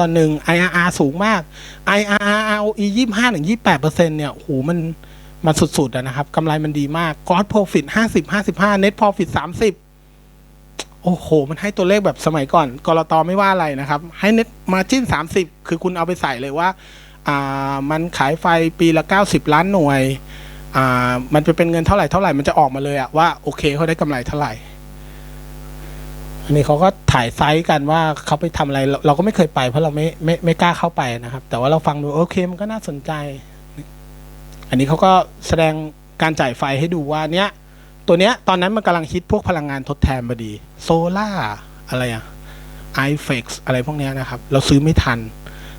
ตอนหนึ่ง IRR สูงมาก IRR ROE ยี่ห้าถึงยี่แปดเปอร์เซ็นต์เนี่ยโหมันมันสุดๆนะครับกำไรมันดีมาก Gross Profit ห้าสิบห้าสิบห้า Net Profit สามสิบโอ้โห มันให้ตัวเลขแบบสมัยก่อนกรตไม่ว่าอะไรนะครับ ให้ Net Margin สามสิบคือคุณเอาไปใส่เลยว่า อ่า มันขายไฟปีละเก้าสิบล้านหน่วย อ่า มันจะเป็นเงินเท่าไหร่เท่าไหร่ มันจะออกมาเลยอะว่า โอเคเขาได้กำไรเท่าไหร่ อันนี้เขาก็ถ่ายไซส์กันว่าเขาไปทำอะไรเราเราก็ไม่เคยไป เพราะเราไม่ไม่ไม่กล้าเข้าไปนะครับ แต่ว่าเราฟังดูโอเคมันก็น่าสนใจ อันนี้เขาก็แสดงการจ่ายไฟให้ดูว่าเนี้ยตัวเนี้ยตอนนั้นมันกำลังฮิตพวกพลังงานทดแทนพอดีโซล่าอะไรอะไอเฟกอะไรพวกเนี้ยนะครับ เราซื้อไม่ทัน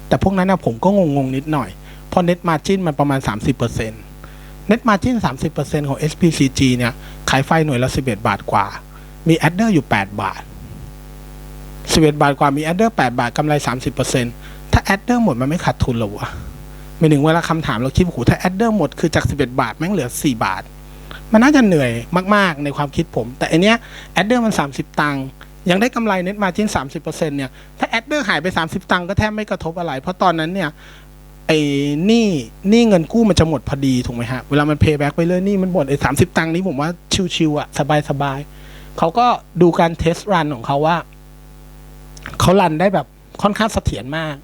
แต่พวกนั้นนะผมก็งงๆนิดหน่อย เพราะ net margin มันประมาณ 30% net margin 30%ของ SPCG เนี่ย ขายไฟหน่วยละ 11 บาทกว่า มี adder อยู่ 8 บาท 11 บาทกว่ามี adder 8บาทกำไร 30%ถ้า adder หมดมันไม่ขาดทุนหรอวะไม่ถึงเวลาคำถามเราคิดว่าโหถ้า adder หมดคือจาก 11 บาทแม่งเหลือ 4 บาท มันน่าจะเหนื่อยมาก ๆ ในความคิดผม แต่อันเนี้ย adder มัน 30 ตังค์ยังได้กำไร net margin 30%เนี่ยถ้า adder หายไป 30 ตังค์ก็แทบไม่กระทบอะไร เพราะตอนนั้นเนี่ยไอ้หนี้หนี้เงินกู้มันจะหมดพอดีถูกไหมฮะ เวลามัน pay back ไปเรื่อยหนี้มันหมดไอ้สามสิบตังค์นี้ผมว่าชิวๆอะ สบายๆเขาก็ดูการเทสรันของเขาว่า เขารันได้แบบค่อนข้างเสถียรมาก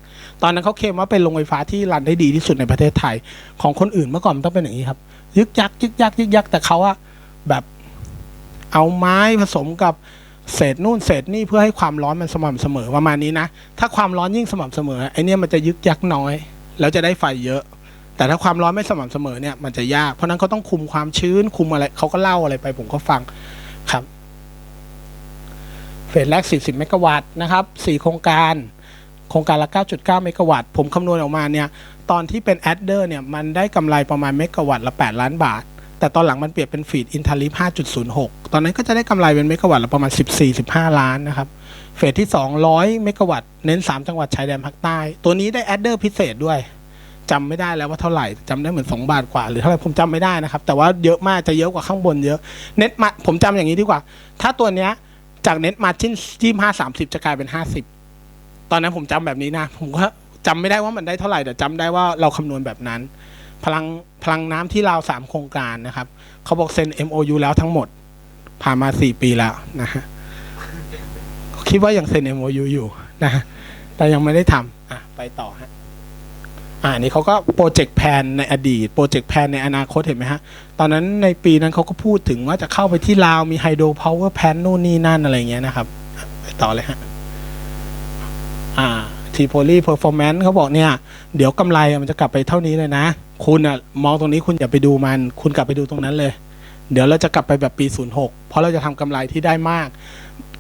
ตอนนั้นเขาเคลมว่าเป็นโรงไฟฟ้าที่รันได้ดีที่สุดในประเทศไทย ของคนอื่นเมื่อก่อนมันต้องเป็นอย่างนี้ครับ ยึกยักยึกยักยึกยักแต่เขาอะแบบเอาไม้ผสมกับเศษนู่นเศษนี่เพื่อให้ความร้อนมันสม่ำเสมอประมาณนี้นะ ถ้าความร้อนยิ่งสม่ำเสมอไอเนี้ยมันจะยึกยักน้อย แล้วจะได้ไฟเยอะ แต่ถ้าความร้อนไม่สม่ำเสมอเนี่ยมันจะยาก เพราะนั้นเขาต้องคุมความชื้นคุมอะไรเขาก็เล่าอะไรไปผมก็ฟังครับ เฟสแรก 40 เมกะวัตต์นะครับ4โครงการโครงการละ 9.9 เมกะวัตต์ ผมคำนวณออกมาเนี่ย ตอนที่เป็นแอดเดอร์เนี่ย มันได้กำไรประมาณเมกะวัตต์ละ 8 ล้านบาท แต่ตอนหลังมันเปลี่ยนเป็นฟีดอินทาลิฟ5.06 ตอนนั้นก็จะได้กำไรเป็นเมกะวัตต์ละประมาณ 14-15 ล้านนะครับ เฟสที่ 200 เมกะวัตต์ เน้น 3 จังหวัดชายแดนภาคใต้ ตัวนี้ได้แอดเดอร์พิเศษด้วยจำไม่ได้แล้วว่าเท่าไหร่จำได้เหมือน 2 บาทกว่า หรือเท่าไหร่ผมจำไม่ได้นะครับ แต่ว่าเยอะมากจะเยอะกว่าข้างบนเยอะ เน็ตมาผมจำอย่างนี้ดีกว่า ถ้าตัวเนี้ย จากเน็ตมาจิ้นยี่ห้าสามสิบจะกลายเป็นห้าสิบตอนนั้นผมจำแบบนี้นะ ผมก็จำไม่ได้ว่ามันได้เท่าไหร่แต่จำได้ว่าเราคำนวณแบบนั้น พลังพลังน้ำที่เราสามโครงการนะครับ เขาบอกเซ็น MOU แล้วทั้งหมด ผ่านมาสี่ปีแล้วนะฮะคิดว่ายังเซ็น MOU อยู่นะแต่ยังไม่ได้ทำอะไปต่อฮะ อ่านี่เขาก็โปรเจกต์แพนในอดีตโปรเจกต์แพนในอนาคตเห็นไหมฮะ ตอนนั้นในปีนั้นเขาก็พูดถึงว่าจะเข้าไปที่ลาวมีไฮโดรพาวเวอร์แพนนู่นนี่นั่นอะไรเงี้ยนะครับ ไปต่อเลยฮะ อ่าทีโพลีเพอร์ฟอร์แมนซ์เขาบอกเนี่ย เดี๋ยวกำไรมันจะกลับไปเท่านี้เลยนะ คุณอะมองตรงนี้คุณอย่าไปดูมัน คุณกลับไปดูตรงนั้นเลย เดี๋ยวเราจะกลับไปแบบปี 06 เพราะเราจะทำกำไรที่ได้มาก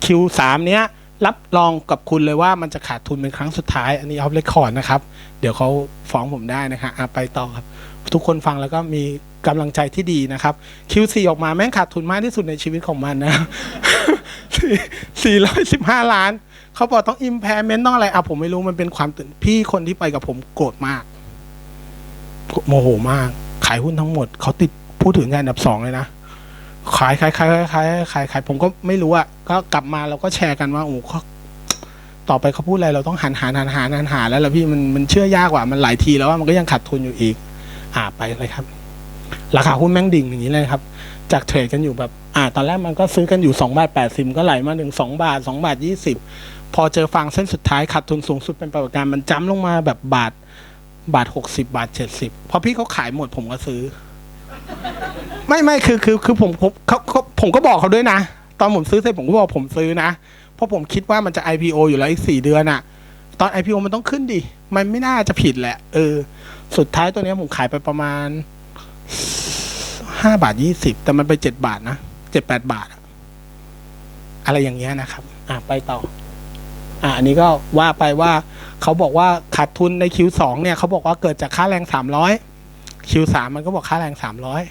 Q3 เนี้ย รับรองกับคุณเลยว่ามันจะขาดทุนเป็นครั้งสุดท้าย อันนี้ออฟเรคคอร์ดนะครับ เดี๋ยวเขาฟ้องผมได้นะครับอะไปต่อครับ ทุกคนฟังแล้วก็มีกำลังใจที่ดีนะครับ Q4 ออกมาแม่งขาดทุนมากที่สุดในชีวิตของมันนะ 415 ล้าน เขาบอกต้อง impairment ต้องอะไรอะผมไม่รู้มันเป็นความตื่นพี่คนที่ไปกับผมโกรธมาก โมโหมาก ขายหุ้นทั้งหมด เขาติดพูดถึงกันอันดับสองเลยนะ ขายขายขายขายขายขายขายผมก็ไม่รู้อะก็กลับมาเราก็แชร์กันว่าโอ้เขาต่อไปเขาพูดอะไรเราต้องหันหาหันหาหันหาแล้วล่ะพี่มันมันเชื่อยากกว่ามันหลายทีแล้วว่ามันก็ยังขาดทุนอยู่อีก อ่าไปเลยครับ ราคาหุ้นแม่งดิ่งอย่างนี้เลยครับ จากเทรดกันอยู่แบบ อ่า ตอนแรกมันก็ซื้อกันอยู่สองบาทแปดสิบก็ไหลมาถึงสองบาทสองบาทยี่สิบพอเจอฟังเส้นสุดท้ายขาดทุนสูงสุดเป็นประวัติการณ์มันจ้ำลงมาแบบบาทบาทหกสิบบาทเจ็ดสิบพอพี่เขาขายหมดผมก็ซื้อ ไม่ไม่คือคือคือผมผมเขาเขาผมก็บอกเขาด้วยนะ ตอนผมซื้อเสร็จผมก็บอกผมซื้อนะ เพราะผมคิดว่ามันจะ IPO อยู่แล้วอีกสี่เดือนอะตอน IPO มันต้องขึ้นดิ มันไม่น่าจะผิดแหละ เออ สุดท้ายตัวนี้ผมขายไปประมาณห้าบาทยี่สิบแต่มันไปเจ็ดบาทนะเจ็ดแปดบาท อะอะไรอย่างเงี้ยนะครับ อะไปต่อ อะอันนี้ก็ว่าไปว่าเขาบอกว่าขาดทุนใน Q2 เนี่ยเขาบอกว่าเกิดจากค่าแรงสามร้อย Q3 มันก็บอกค่าแรงสามร้อย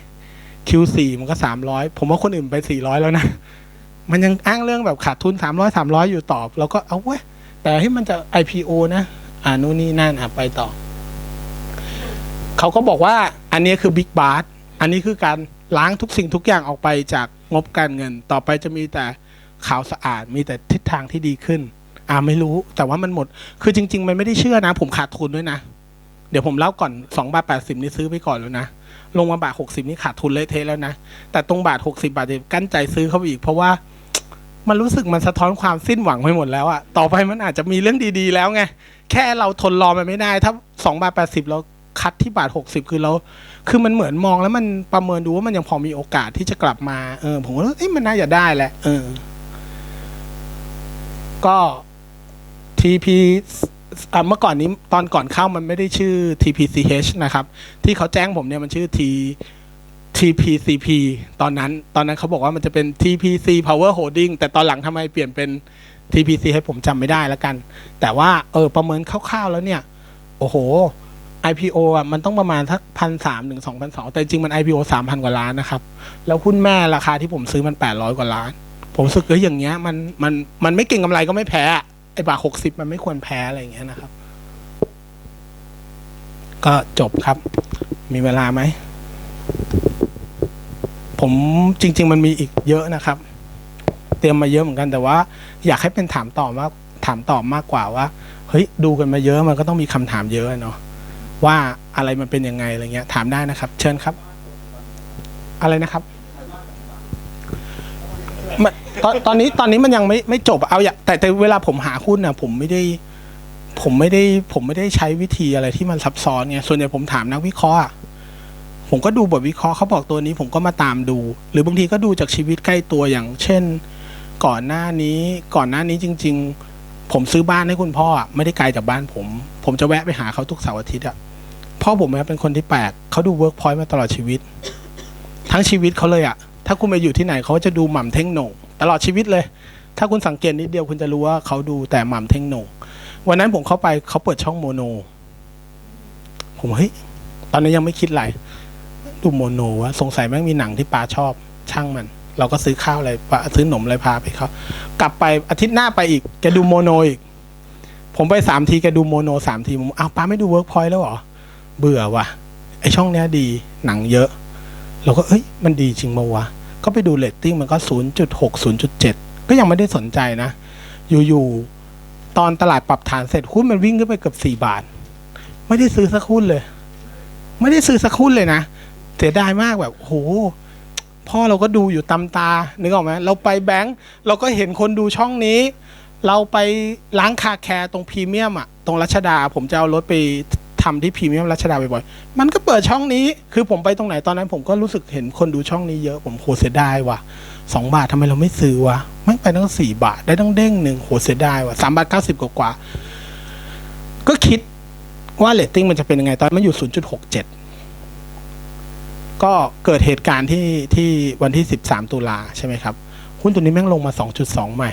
Q4 มันก็สามร้อยผมว่าคนอื่นไปสี่ร้อยแล้วนะ มันยังอ้างเรื่องแบบขาดทุนสามร้อยสามร้อยอยู่ตอบ เราก็เอาเว้ย แต่ให้มันจะ IPO นะ อ่านู่นนี่นั่นอะไปต่อ เขาก็บอกว่าอันนี้คือ Big b a r อันนี้คือการล้างทุกสิ่งทุกอย่างออกไปจากงบการเงิน ต่อไปจะมีแต่ข่าวสะอาด มีแต่ทิศทางที่ดีขึ้น อ่าไม่รู้ แต่ว่ามันหมด คือจริง ๆ มันไม่ได้เชื่อนะ ผมขาดทุนด้วยนะ เดี๋ยวผมเล่าก่อนสองบาทแปดสิบนี่ซื้อไปก่อนแล้วนะ ลงมาบาทหกสิบนี่ขาดทุนเละเทะแล้วนะ แต่ตรงบาทหกสิบาทเนี่ยกั้นใจซื้อเข้าไปอีก เพราะว่ามันรู้สึกมันสะท้อนความสิ้นหวังไปหมดแล้วอะต่อไปมันอาจจะมีเรื่องดีๆแล้วไง แค่เราทนรอมันไม่ได้ ถ้าสองบาทแปดสิบเราคัดที่บาทหกสิบคือเรา คือมันเหมือนมองแล้วมันประเมินดูว่ามันยังพอมีโอกาสที่จะกลับมา เออ ผมก็เอ้ยมันน่าจะได้แหละ เออ ก็ TP อะเมื่อก่อนนี้ตอนก่อนเข้ามันไม่ได้ชื่อ TPCH นะครับ ที่เขาแจ้งผมเนี่ยมันชื่อ T TPCP ตอนนั้น ตอนนั้นเขาบอกว่ามันจะเป็น TPC Power Holding แต่ตอนหลังทำไมเปลี่ยนเป็น TPC ให้ผมจำไม่ได้แล้วกัน แต่ว่าเออประเมินคร่าวๆแล้วเนี่ย โอ้โห IPO อะมันต้องประมาณสักพันสามถึงสองพันสองแต่จริงมัน IPO สามพันกว่าล้านนะครับ แล้วหุ้นแม่ราคาที่ผมซื้อมันแปดร้อยกว่าล้าน ผมรู้สึกว่าอย่างเงี้ยมันมันมันไม่เก่งกำไรก็ไม่แพ้ ไอ้บาทหกสิบมันไม่ควรแพ้อะไรอย่างเงี้ยนะครับ ก็จบครับ มีเวลาไหม ผมจริง ๆ มันมีอีกเยอะนะครับ เตรียมมาเยอะเหมือนกันแต่ว่า อยากให้เป็นถามตอบมากถามตอบมากกว่าว่าเฮ้ยดูกันมาเยอะมันก็ต้องมีคำถามเยอะเนาะว่าอะไรมันเป็นยังไงอะไรเงี้ย ถามได้นะครับ เชิญครับ อะไรนะครับ ตอนตอนนี้ตอนนี้มันยังไม่ไม่จบเอาอย่าแต่แต่เวลาผมหาหุ้นนะผมไม่ได้ ผมไม่ได้ผมไม่ได้ใช้วิธีอะไรที่มันซับซ้อนไงส่วนใหญ่ผมถามนักวิเคราะห์อะผมก็ดูบทวิเคราะห์เขาบอกตัวนี้ผมก็มาตามดู หรือบางทีก็ดูจากชีวิตใกล้ตัวอย่าง เช่น ก่อนหน้านี้ก่อนหน้านี้จริง ๆ ผมซื้อบ้านให้คุณพ่ออะไม่ได้ไกลจากบ้านผม ผมจะแวะไปหาเขาทุกเสาร์อาทิตย์อะพ่อผมเนี่ยเป็นคนที่แปลกเขาดูเวิร์กพอยต์มาตลอดชีวิต ทั้งชีวิตเขาเลยอะถ้าคุณไปอยู่ที่ไหนเขาจะดูหม่ำเท่งโหน่ง ตลอดชีวิตเลย ถ้าคุณสังเกตนิดเดียวคุณจะรู้ว่าเขาดูแต่หม่ำเท่งหนงวันนั้นผมเข้าไปเขาเปิดช่องโมโน ผมเฮ้ยตอนนั้นยังไม่คิดอะไรดูโมโนวะสงสัยแม่งมีหนังที่ปาชอบ ช่างมัน เราก็ซื้อข้าวอะไรซื้อหนมอะไรพาไปเขากลับไปอาทิตย์หน้าไปอีกแกดูโมโนอีกผมไปสามทีแกดูโมโนสามทีผมอ้าวป้าไม่ดูเวิร์กพอยต์แล้วเหรอ เบื่อว่ะไอช่องเนี้ยดีหนังเยอะ เราก็เอ้ย มันดีจริงมาวะ ก็ไปดูเรตติ้งมันก็ 0.6 0.7 ก็ยังไม่ได้สนใจนะ อยู่ๆ ตอนตลาดปรับฐานเสร็จหุ้นมันวิ่งขึ้นไปเกือบ 4 บาท ไม่ได้ซื้อสักหุ้นเลย ไม่ได้ซื้อสักหุ้นเลยนะ เสียดายมากแบบโหพ่อเราก็ดูอยู่ตำตา นึกออกไหมเราไปแบงก์เราก็เห็นคนดูช่องนี้ เราไปล้างคาแคร์ตรงพรีเมียมอะตรงรัชดา ผมจะเอารถไป ทำที่พรีเมียมรัชดาบ่อยๆ มันก็เปิดช่องนี้ คือผมไปตรงไหนตอนนั้น ผมก็รู้สึกเห็นคนดูช่องนี้เยอะ ผมโหเสียดายว่ะสองบาททำไมเราไม่ซื้อวะ ไม่ไปตั้งสี่บาท ได้ตั้งเด้งหนึ่งโหเสียดายว่ะสามบาทเก้าสิบกว่า ก็คิดว่าเรตติ้งมันจะเป็นยังไง ตอนมันอยู่ศูนย์จุดหกเจ็ด ก็เกิดเหตุการณ์ที่ที่วันที่สิบสามตุลาใช่ไหมครับ หุ้นตัวนี้แม่งลงมาสองจุดสองใหม่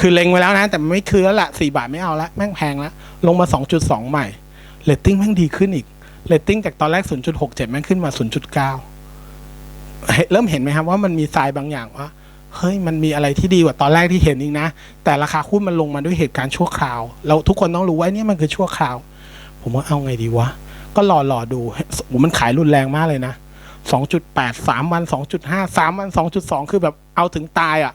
คือเล็งไว้แล้วนะ แต่ไม่คือแล้วละสี่บาทไม่เอาละแม่งแพงล้วลงมา 2.2 ใหม่เรตติ้งแม่งดีขึ้นอีกเรตติ้งจากตอนแรก 0.67 แม่งขึ้นมา 0.9เฮ้ยเริ่มเห็นไหมครับว่ามันมีทรายบางอย่างว่าเฮ้ยมันมีอะไรที่ดีกว่าตอนแรกที่เห็นอีกนะ แต่ราคาหุ้นมันลงมาด้วยเหตุการณ์ชั่วคราว เราทุกคนต้องรู้ว่าเนี่ยมันคือชั่วคราว ผมว่าเอาไงดีวะ ก็รอรอดูโอ้มันขายรุนแรงมากเลยนะ 2.8 3 วัน 2.5 3 วัน 2.2 คือแบบเอาถึงตายอะ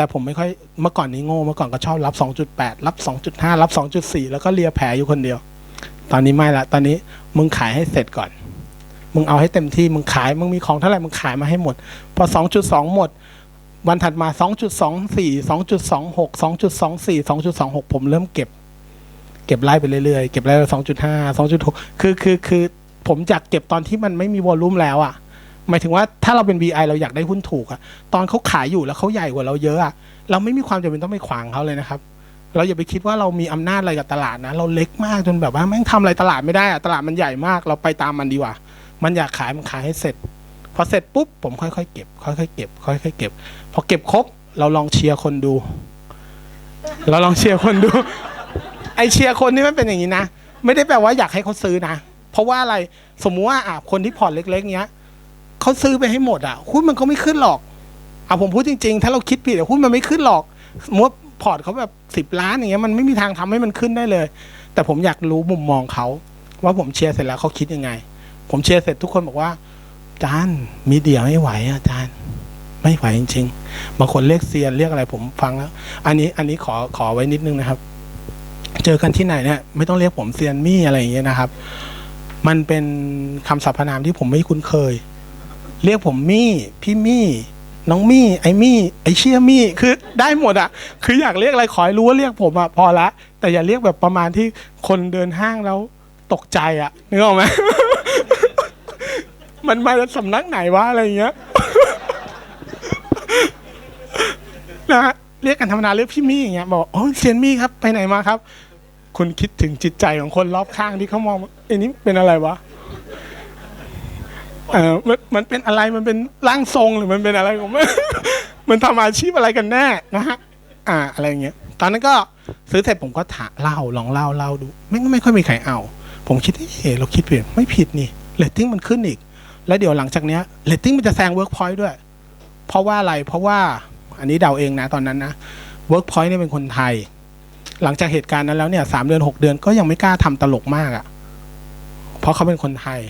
แต่ผมไม่ค่อยเมื่อก่อนนี้โง่เมื่อก่อนก็ชอบรับ 2.8 รับ 2.5 รับ 2.4 แล้วก็เลียแผลอยู่คนเดียว ตอนนี้ไม่ละตอนนี้มึงขายให้เสร็จก่อน มึงเอาให้เต็มที่มึงขายมึงมีของเท่าไหร่มึงขายมาให้หมด พอ 2.2 หมด วันถัดมา 2.24 2.26 2.24 2.26 ผมเริ่มเก็บ เก็บไล่ไปเรื่อยๆเก็บไล่ไป2.5 2.6 คือคือคือผมอยากเก็บตอนที่มันไม่มีวอลลุ่มแล้วอะ หมายถึงว่าถ้าเราเป็น VI เราอยากได้หุ้นถูกอะตอนเขาขายอยู่แล้วเขาใหญ่กว่าเราเยอะอะเราไม่มีความจำเป็นต้องไปขวางเขาเลยนะครับ เราอย่าไปคิดว่าเรามีอำนาจอะไรกับตลาดนะ เราเล็กมากจนแบบว่าแม่งทำอะไรตลาดไม่ได้อะตลาดมันใหญ่มาก เราไปตามมันดีกว่า มันอยากขายมันขายให้เสร็จ พอเสร็จปุ๊บผมค่อยๆเก็บ ค่อยๆเก็บ ค่อยๆเก็บ พอเก็บครบเราลองเชียร์คนดู เราลองเชียร์คนดู ไอเชียร์คนนี่มันเป็นอย่างนี้นะ ไม่ได้แปลว่าอยากให้เขาซื้อนะ เพราะว่าอะไร สมมุติว่าอะคนที่พอร์ตเล็ก ๆ เนี้ย เขาซื้อไปให้หมดอะหุ้นมันก็ไม่ขึ้นหรอกเอะผมพูดจริงๆ ถ้าเราคิดผิดหุ้นมันไม่ขึ้นหรอกมมติพอร์ตเขาแบบสิบล้านอย่างเงี้ยมันไม่มีทางทำให้มันขึ้นได้เลย แต่ผมอยากรู้มุมมองเขาว่าผมเชียร์เสร็จแล้วเขาคิดยังไง ผมเชียร์เสร็จทุกคนบอกว่าอาจานมีเดียไม่ไหวอะอาจานไม่ไหวจริงๆบางคนเรียกเซียนเรียกอะไรผมฟังแล้ว อันนี้อันนี้ขอขอไว้นิดนึงนะครับ เจอกันที่ไหนเนี่ยไม่ต้องเรียกผมเซียนมี่อะไรอย่างเงี้ยนะครับ มันเป็นคำสรรพนามที่ผมไม่คุ้นเคย เรียกผมมี่พี่มี่น้องมี่ไอ้มี่ไอ้เชี่ยมี่คือได้หมดอะคืออยากเรียกอะไรขอให้รู้ว่าเรียกผมอะพอละ แต่อย่าเรียกแบบประมาณที่คนเดินห้างแล้วตกใจอะนึกออกไหมมันมาจากสำนักไหนวะอะไรอย่างเงี้ยนะฮะเรียกกันธรรมดาเรียกพี่มี่อย่างเงี้ยบอกโอ้เซียนมี่ครับไปไหนมาครับ คุณคิดถึงจิตใจของคนรอบข้างที่เขามองไอ้นี้เป็นอะไรวะ เออมันมันเป็นอะไรมันเป็นร่างทรงหรือมันเป็นอะไรผม มันทำอาชีพอะไรกันแน่นะฮะอ่าอะไรอย่างเงี้ยตอนนั้นก็ซื้อเสร็จผมก็ถาเล่าลองเล่าเล่าดูไม่ไม่ค่อยมีใครเอา ผมคิดเอ๊ะเราคิดผิดไม่ผิดนี่เรตติ้งมันขึ้นอีก แล้วเดี๋ยวหลังจากเนี้ยเรตติ้งมันจะแซงเวิร์กพอยต์ด้วย เพราะว่าอะไรเพราะว่าอันนี้เดาเองนะตอนนั้นนะเวิร์กพอยต์เนี่ยเป็นคนไทย หลังจากเหตุการณ์นั้นแล้วเนี่ยสามเดือนหกเดือนก็ยังไม่กล้าทำตลกมากอะ่ะ เพราะเขาเป็นคนไทย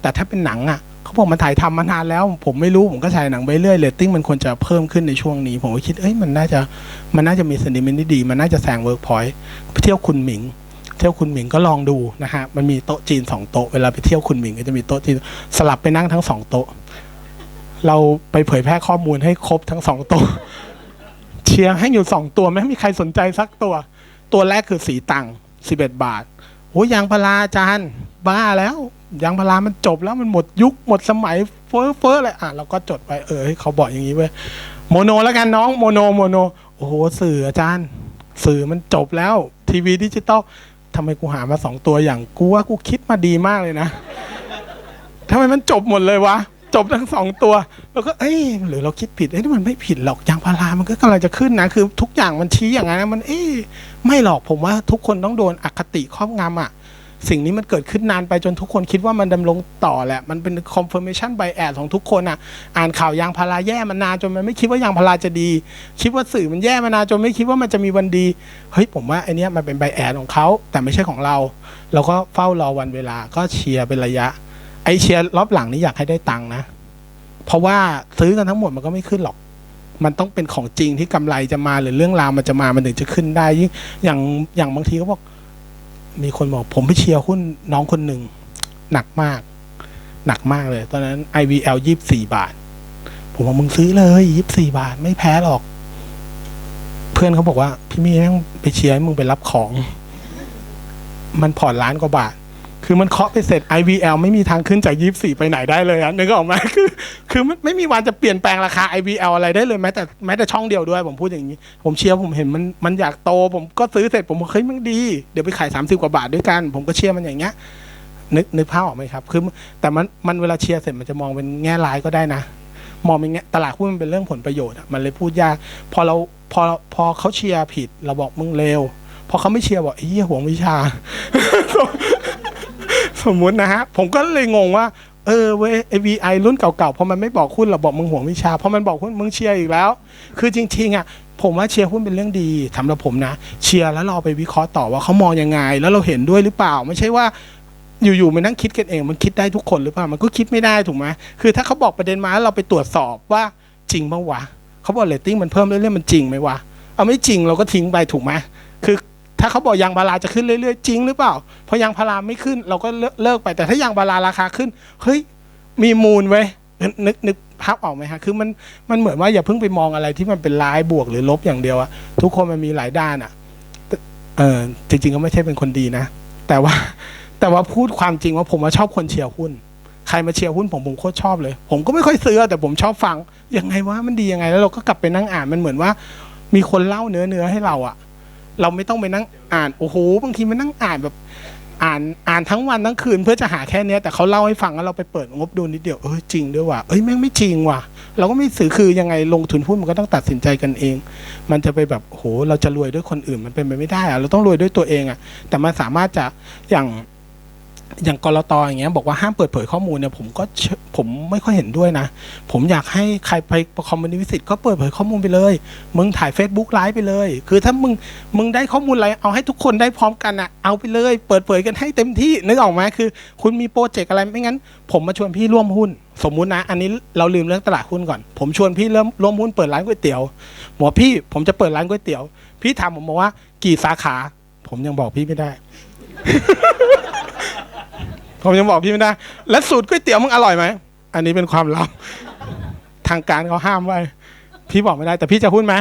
แต่ถ้าเป็นหนังอะ่ะ เขาบอกมันถ่ายทำมานานแล้ว ผมไม่รู้ผมก็ฉายหนังไปเรื่อยเรตติ้งมันควรจะเพิ่มขึ้นในช่วงนี้ ผมก็คิดเอ้ยมันน่าจะมันน่าจะมีเซนติเมนต์ที่ดี มันน่าจะแซงเวิร์กพอยต์เที่ยวคุณหมิง เที่ยวคุณหมิงก็ลองดูนะฮะมันมีโต๊ะจีนสองโต๊ะเวลาไปเที่ยวคุณหมิงก็จะมีโต๊ะจีนสลับไปนั่งทั้งสองโต๊ะเราไปเผยแพร่ข้อมูลให้ครบทั้งสองโต๊ะเชียร์ให้อยู่สองตัวไม่มีใครสนใจสักตัว ตัวแรกคือสีตังสิบเอ็ดบาทโอ้ยยางพาราจารย์บ้าแล้ว ยางพารามันจบแล้วมันหมดยุคหมดสมัยเฟ้อเฟ้อเลยอะเราก็จดไปเออเขาบอกอย่างนี้เว้ยโมโนแล้วกันน้องโมโนโมโนโอ้โหสื่ออาจารย์ สื่อมันจบแล้ว ทีวีดิจิตอลทำไมกูหามาสองตัวอย่างกูว่ากูคิดมาดีมากเลยนะทำไมมันจบหมดเลยวะจบทั้งสองตัว แล้วก็เอ้ยหรือเราคิดผิดเอ้ยนี่มันไม่ผิดหรอกยางพารามันก็กำลังจะขึ้นนะคือ ทุกอย่างมันชี้อย่างนั้นมัน เอ้ยไม่หรอกผมว่าทุกคนต้องโดนอคติครอบงำอะ สิ่งนี้มันเกิดขึ้นนานไปจนทุกคนคิดว่ามันดำรงต่อแหละ มันเป็น confirmation bias ของทุกคนอะ อ่านข่าวยางพาราแย่มานานจนมันไม่คิดว่ายางพาราจะดี คิดว่าสื่อมันแย่มานานจนไม่คิดว่ามันจะมีวันดี เฮ้ยผมว่าไอเนี้ยมันเป็น bias ของเขาแต่ไม่ใช่ของเรา เราก็เฝ้ารอวันเวลาก็เชียร์เป็นระยะ ไอเชียร์รอบหลังนี่อยากให้ได้ตังค์นะ เพราะว่าซื้อกันทั้งหมดมันก็ไม่ขึ้นหรอกมันต้องเป็นของจริงที่กำไรจะมาหรือเรื่องราวมันจะมามันถึงจะขึ้นได้ยิ่งอย่างอย่างบางทีเขาบอก มีคนบอกผมไปเชียร์หุ้นน้องคนหนึ่งหนักมาก หนักมากเลย ตอนนั้น IVL ยี่บสี่บาท ผมบอกมึงซื้อเลยยี่สี่บาท ไม่แพ้หรอก เพื่อนเขาบอกว่า พี่มีแม่งไปเชียร์ให้มึงไปรับของ มันผ่อนล้านกว่าบาท คือมันเคาะไปเสร็จ IVL ไม่มีทางขึ้นจากยี่สี่ไปไหนได้เลยอะนึกออกไหมคือ คือมันไม่มีวันจะเปลี่ยนแปลงราคา IVL อะไรได้เลยแม้แต่แม้แต่ช่องเดียวด้วยผมพูดอย่างนี้ ผมเชียร์ผมเห็นมันมันอยากโต ผมก็ซื้อเสร็จผมบอกเฮ้ยมันดี เดี๋ยวไปขาย 30 กว่าบาทด้วยกัน ผมก็เชียร์มันอย่างเงี้ยนึกนึกภาพออกไหมครับคือแต่มันมันเวลาเชียร์เสร็จมันจะมองเป็นแง่ร้ายก็ได้นะ มองเป็นแง่ตลาดหุ้นมันเป็นเรื่องผลประโยชน์อะมันเลยพูดยากพอเราพอพอเขาเชียร์ผิดเราบอกมึงเลวพอเขาไม่เชียร์บอกไอ้เหี้ยหวงวิชา สมมุตินะฮะ ผมก็เลยงงว่า เออเว้ยไอวีไอรุ่นเก่าๆพอมันไม่บอกหุ้นเราบอกมึงห่วงวิชาพอมันบอกหุ้นมึงเชียร์อีกแล้ว คือจริงๆอะผมว่าเชียร์หุ้นเป็นเรื่องดีสำหรับผมนะ เชียร์แล้วเราเอไปวิเคราะห์ต่อว่าเขามองยังไง แล้วเราเห็นด้วยหรือเปล่า ไม่ใช่ว่าอยู่ๆมานั่งคิดกันเอง มันคิดได้ทุกคนหรือเปล่า มันก็คิดไม่ได้ถูกไหมคือถ้าเขาบอกประเด็นมาแล้วเราไปตรวจสอบว่าจริงปะวะเขาบอกเรตติ้งมันเพิ่มเรื่อยๆมันจริงไหมวะเอาไม่จริงเราก็ทิ้งไปถูกไหมคือ ถ้าเขาบอกยางพาราจะขึ้นเรื่อยๆ จริงหรือเปล่า เพอยางพาราไม่ขึ้นเราก็เลิกไป แต่ถ้ายางพาราราคาขึ้น เฮ้ย มีมูลไว้ยนึกนึกนึกภาพออกไหมฮะ คือมันมันเหมือนว่าอย่าเพิ่งไปมองอะไรที่มันเป็นร้ายบวกหรือลบอย่างเดียวอะทุกคนมันมีหลายด้านอะแต่เออจริง ๆ ก็ไม่ใช่เป็นคนดีนะ แต่ว่าแต่ว่าพูดความจริงว่าผมว่าชอบคนเชียร์หุ้น ใครมาเชียร์หุ้นผมผมโคตรชอบเลย ผมก็ไม่ค่อยซื้อแต่ผมชอบฟังยังไงว่ามันดียังไงแล้วเราก็กลับไปนั่งอ่านมันเหมือนว่า มีคนเล่าเนื้อเนื้อให้เราอะ เราไม่ต้องไปนั่งอ่านโอ้โหบางทีมันนั่งอ่านแบบอ่านอ่านทั้งวันทั้งคืนเพื่อจะหาแค่เนี้ยแต่เขาเล่าให้ฟังแล้วเราไปเปิดงบดูนิดเดียวเออจริงด้วยว่ะเอ้ยแม่งไม่จริงว่ะ เราก็ไม่ซื้อคือยังไงลงทุนหุ้นมันก็ต้องตัดสินใจกันเอง มันจะไปแบบโหเราจะรวยด้วยคนอื่นมันเป็นไปไม่ได้อะเราต้องรวยด้วยตัวเองอะแต่มันสามารถจะอย่าง อย่างกรตอย่างเงี้ยบอกว่าห้ามเปิดเผยข้อมูลเนี่ยผมก็ผมไม่ค่อยเห็นด้วยนะ ผมอยากให้ใครไปประคอมมูนิวิสิตก็เปิดเผยข้อมูลไปเลย มึงถ่าย Facebook ไลฟ์ไปเลย คือถ้ามึงมึงได้ข้อมูลอะไรเอาให้ทุกคนได้พร้อมกันอะเอาไปเลย เปิดเผยกันให้เต็มที่นึกออกไหมคือ คุณมีโปรเจกต์อะไรไม่งั้น ผมมาชวนพี่ร่วมหุ้น สมมุตินะ อันนี้เราลืมเรื่องตลาดหุ้นก่อน ผมชวนพี่เริ่มร่วมหุ้นเปิดร้านก๋วยเตี๋ยวหมอพี่ผมจะเปิดร้านก๋วยเตี๋ยว พี่ถามผมบอกว่า กี่สาขา ผมยังบอกพี่ไม่ได้ ผมยังบอกพี่ไม่ได้ แล้วสูตรก๋วยเตี๋ยวมึงอร่อยไหม อันนี้เป็นความลับ ทางการเขาห้ามไว้ พี่บอกไม่ได้ แต่พี่จะหุ้นไหม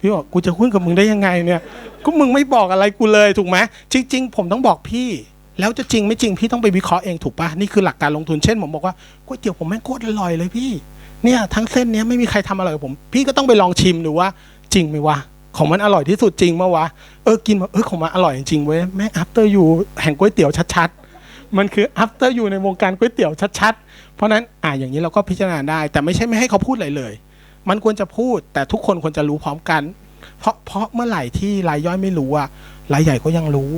พี่บอกกูจะหุ้นกับมึงได้ยังไงเนี่ยก็มึงไม่บอกอะไรกูเลยถูกไหมจริง ๆ ผมต้องบอกพี่ แล้วจะจริงไม่จริงพี่ต้องไปวิเคราะห์เองถูกปะนี่คือหลักการลงทุนเช่นผมบอกว่าก๋วยเตี๋ยวผมแม่งโคตรอร่อยเลยพี่ เนี่ยทั้งเส้นเนี้ยไม่มีใครทำอร่อยกับผม พี่ก็ต้องไปลองชิมดูว่าจริงไหมวะของมันอร่อยที่สุดจริงไหมวะเออกินมาเออของมันอร่อยจริงเว้ยแม่ง after you แห่งก๋วยเตี๋ยวชัดๆ มันคือ after อยู่ในวงการก๋วยเตี๋ยวชัดๆ เพราะฉะนั้นอ่าอย่างนี้เราก็พิจารณาได้ แต่ไม่ใช่ไม่ให้เขาพูดอะไรเลย มันควรจะพูดแต่ทุกคนควรจะรู้พร้อมกัน เพราะเพราะเมื่อไหร่ที่รายย่อยไม่รู้อะรายใหญ่ก็ยังรู้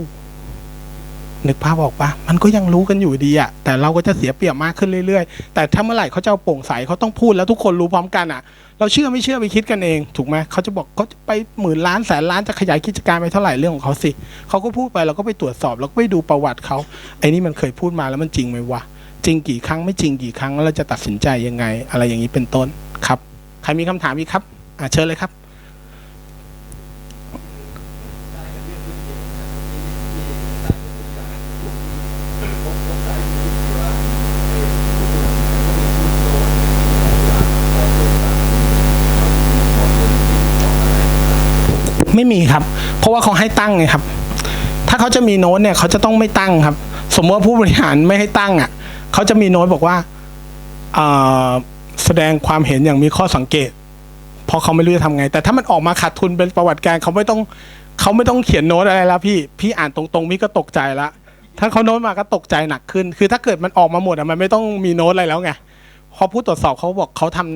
นึกภาพออกปะมันก็ยังรู้กันอยู่ดีอะแต่เราก็จะเสียเปรียบมากขึ้นเรื่อยๆ แต่ถ้าเมื่อไหร่เขาจะเอาโปร่งใสเขาต้องพูดแล้วทุกคนรู้พร้อมกันอะเราเชื่อไม่เชื่อไปคิดกันเอง ถูกไหมเขาจะบอกเขาจะไปหมื่นล้านแสนล้านจะขยายกิจการไปเท่าไหร่เรื่องของเขาสิเขาก็พูดไปเราก็ไปตรวจสอบเราก็ไปดูประวัติเขาไอ้นี่มันเคยพูดมาแล้วมันจริงไหมวะจริงกี่ครั้งไม่จริงกี่ครั้งแล้วเราจะตัดสินใจยังไง อะไรอย่างนี้เป็นต้นครับ ใครมีคำถามอีกครับอ่าเชิญเลยครับ ไม่มีครับ เพราะว่าเขาให้ตั้งไงครับ ถ้าเขาจะมีโน้ตเนี่ยเขาจะต้องไม่ตั้งครับ สมมติว่าผู้บริหารไม่ให้ตั้งอะเขาจะมีโน้ตบอกว่าแสดงความเห็นอย่างมีข้อสังเกตเพราะเขาไม่รู้จะทำไง แต่ถ้ามันออกมาขาดทุนเป็นประวัติการเขาไม่ต้องเขาไม่ต้องเขียนโน้ตอะไรแล้วพี่พี่อ่านตรงๆมิก็ตกใจละถ้าเขาโน้ตมาก็ตกใจหนักขึ้น คือถ้าเกิดมันออกมาหมดอะมันไม่ต้องมีโน้ตอะไรแล้วไงพอผู้ตรวจสอบเขาบอกเขาทำ